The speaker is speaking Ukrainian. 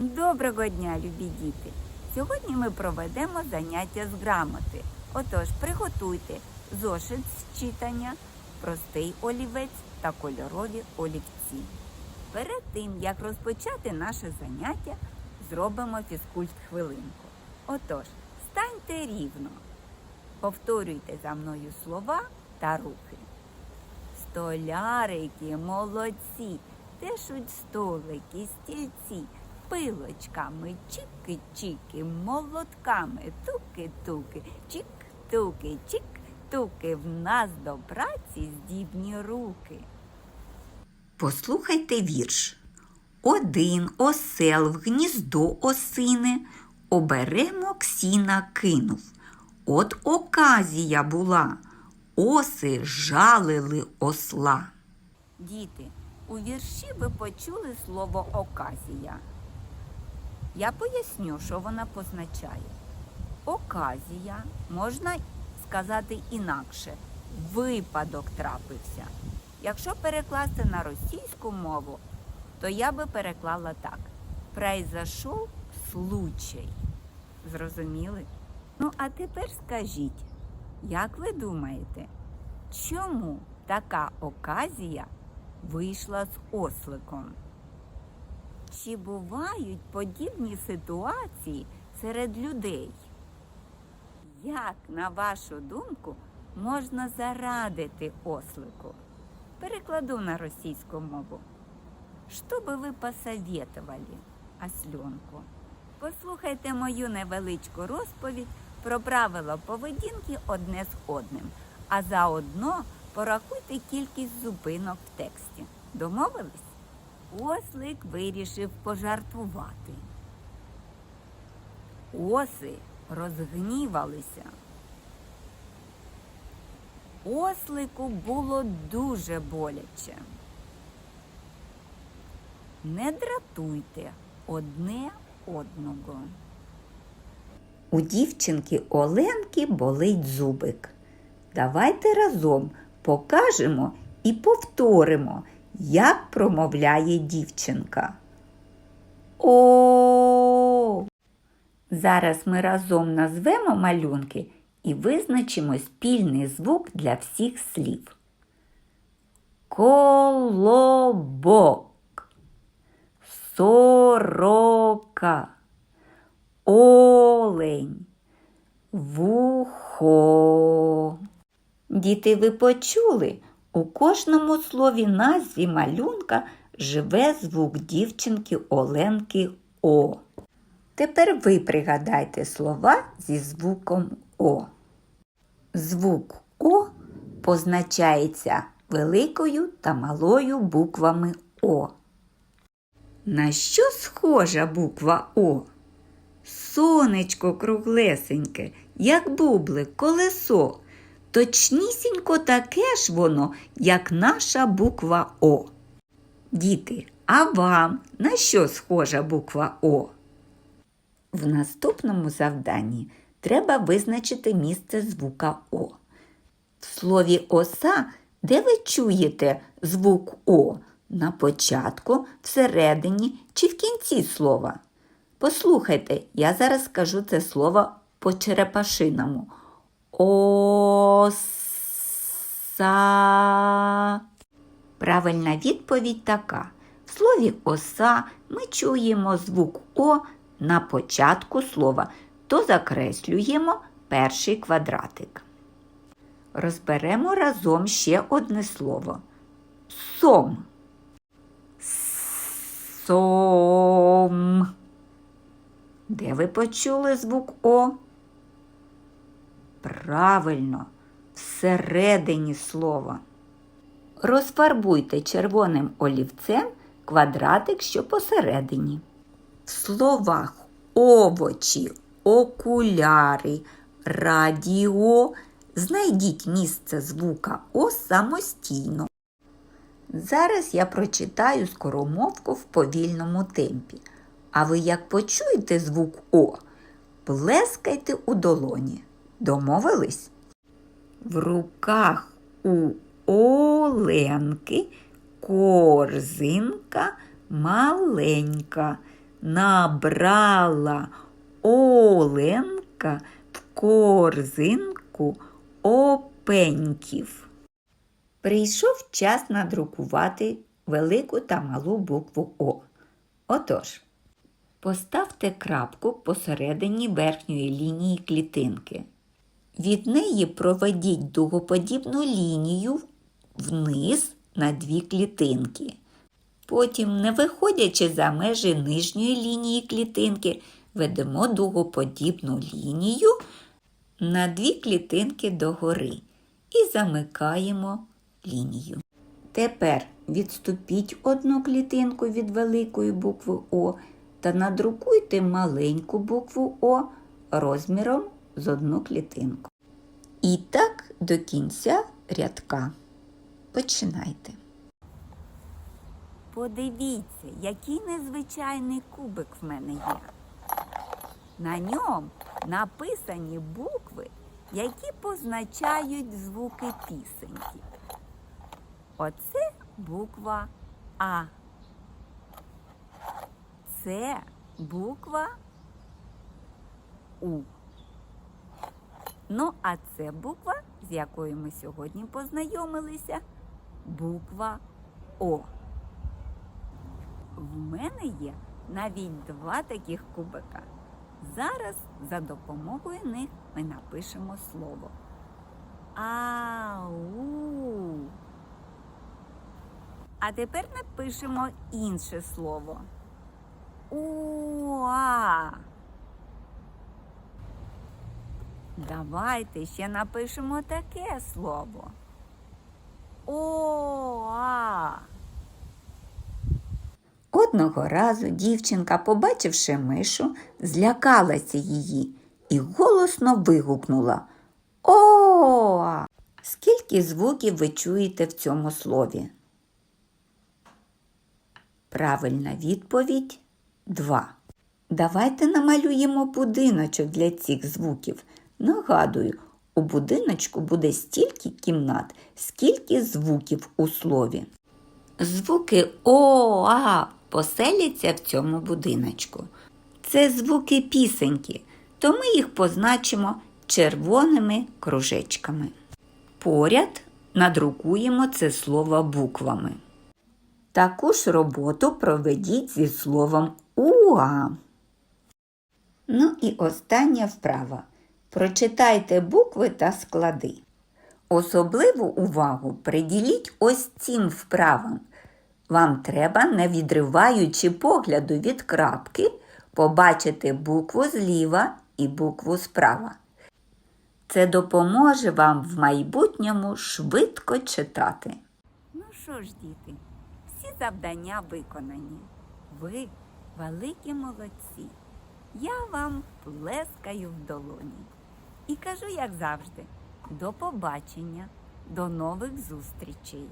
Доброго дня, любі діти! Сьогодні ми проведемо заняття з грамоти. Отож, приготуйте зошит з читання, простий олівець та кольорові олівці. Перед тим, як розпочати наше заняття, зробимо фізкульт хвилинку. Отож, станьте рівно. Повторюйте за мною слова та рухи. Столярики, молодці, тешуть столики, стільці, пилочками, чики-чики, молотками, туки-туки, чик-туки, чик-туки, в нас до праці здібні руки. Послухайте вірш. Один осел в гніздо осине, оберемок сіна кинув. От оказія була, оси жалили осла. Діти, у вірші ви почули слово оказія. Я поясню, що вона позначає. Оказія можна сказати інакше. Випадок трапився. Якщо перекласти на російську мову, то я би переклала так: Произошов случай. Зрозуміли? Ну, а тепер скажіть, як ви думаєте, чому така оказія вийшла з осликом? Чи бувають подібні ситуації серед людей? Як, на вашу думку, можна зарадити ослику? Перекладу на російську мову. Що би ви посоветовали осленку? Послухайте мою невеличку розповідь про правила поведінки одне з одним, а заодно порахуйте кількість зупинок в тексті. Домовились? Ослик вирішив пожартувати. Оси розгнівалися. Ослику було дуже боляче. Не дратуйте одне одного. У дівчинки Оленки болить зубик. Давайте разом покажемо і повторимо, як промовляє дівчинка. О. Зараз ми разом назвемо малюнки і визначимо спільний звук для всіх слів. Колобок, сорока, олень, вухо. Діти, ви почули? У кожному слові назві малюнка живе звук дівчинки Оленки О. Тепер ви пригадайте слова зі звуком О. Звук О позначається великою та малою буквами О. На що схожа буква О? Сонечко круглесеньке, як бублик, колесо. Точнісінько таке ж воно, як наша буква О. Діти, а вам на що схожа буква О? В наступному завданні треба визначити місце звука О. В слові оса, де ви чуєте звук О? На початку, всередині чи в кінці слова? Послухайте, я зараз скажу це слово по черепашиному. Оса. Правильна відповідь така. В слові оса ми чуємо звук О на початку слова, то закреслюємо перший квадратик. Розберемо разом ще одне слово. Сом. Сом. Де ви почули звук О? Правильно, всередині слова. Розфарбуйте червоним олівцем квадратик, що посередині. В словах овочі, окуляри, радіо знайдіть місце звука О самостійно. Зараз я прочитаю скоромовку в повільному темпі. А ви як почуєте звук О, плескайте у долоні. Домовились? В руках у Оленки корзинка маленька набрала Оленка в корзинку опеньків. Прийшов час надрукувати велику та малу букву О. Отож, поставте крапку посередині верхньої лінії клітинки. Від неї проведіть дугоподібну лінію вниз на дві клітинки. Потім, не виходячи за межі нижньої лінії клітинки, ведемо дугоподібну лінію на дві клітинки догори і замикаємо лінію. Тепер відступіть одну клітинку від великої букви О та надрукуйте маленьку букву О розміром з одну клітинку. І так до кінця рядка. Починайте. Подивіться, який незвичайний кубик в мене є. На ньому написані букви, які позначають звуки пісеньки. Оце буква А. Це буква У. Ну, а це буква, з якою ми сьогодні познайомилися, буква О. В мене є навіть два таких кубика. Зараз за допомогою них ми напишемо слово. Ау. А тепер напишемо інше слово. Уа. Давайте ще напишемо таке слово. Оа. Одного разу дівчинка, побачивши мишу, злякалася її і голосно вигукнула О! Скільки звуків ви чуєте в цьому слові? Правильна відповідь два. Давайте намалюємо будиночок для цих звуків. Нагадую, у будиночку буде стільки кімнат, скільки звуків у слові. Звуки О, А поселяться в цьому будиночку. Це звуки пісеньки, то ми їх позначимо червоними кружечками. Поряд надрукуємо це слово буквами. Таку ж роботу проведіть зі словом УА. Ну і остання вправа. Прочитайте букви та склади. Особливу увагу приділіть ось цим вправам. Вам треба, не відриваючи погляду від крапки, побачити букву зліва і букву справа. Це допоможе вам в майбутньому швидко читати. Ну що ж, діти, всі завдання виконані. Ви великі молодці. Я вам плескаю в долоні. І кажу, як завжди, до побачення, до нових зустрічей.